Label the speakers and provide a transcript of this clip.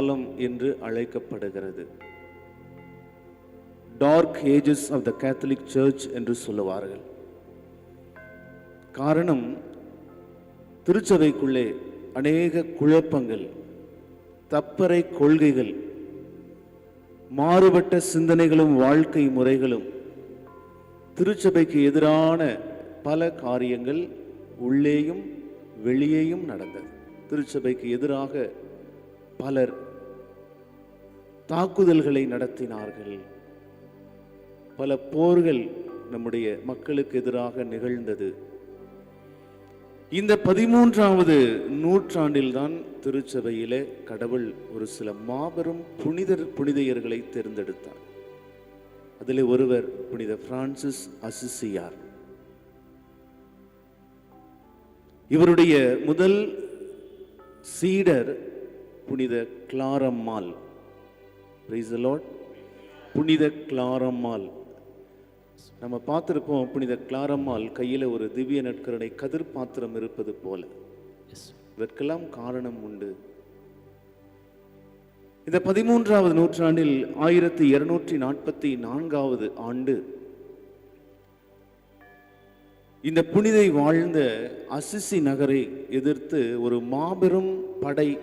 Speaker 1: காலம் என்று அழைக்கப்படுகிறது. Dark ages of the Catholic church என்று சொல்லுவார்கள். காரணம் திருச்சபைக்குள்ளே அநேக குழப்பங்கள் தப்பறை கொள்கைகள் மாறுபட்ட சிந்தனைகளும் வாழ்க்கை முறைகளும் திருச்சபைக்கு எதிரான பல காரியங்கள் உள்ளேயும் வெளியேயும் நடந்தது. திருச்சபைக்கு எதிராக பலர் தாக்குதல்களை நடத்தினார்கள். பல போர்கள் நம்முடைய மக்களுக்கு எதிராக நிகழ்ந்தது. இந்த பதிமூன்றாவது நூற்றாண்டில்தான் திருச்சபையிலே கடவுள் ஒரு சில மாபெரும் புனிதர் புனிதையர்களை தேர்ந்தெடுத்தார். அதில் ஒருவர் புனித பிரான்சிஸ் அசிசியார். இவருடைய முதல் சீடர் புனித கிளாரம்மாள். Lord. புனித கிளாரம்மாள். நம்ம பார்த்திருப்போம் புனித கிளாரம்மாள் கையில ஒரு திவ்ய நற்கருணை கதிர் பாத்திரம் இருப்பது போல.
Speaker 2: எஸ்
Speaker 1: இதற்கெல்லாம் காரணம் உண்டு. இந்த பதிமூன்றாவது நூற்றாண்டில் ஆயிரத்தி இருநூற்றி நாற்பத்தி நான்காவது ஆண்டு இந்த புனிதை வாழ்ந்த அசிசி நகரை எதிர்த்து ஒரு மாபெரும் படை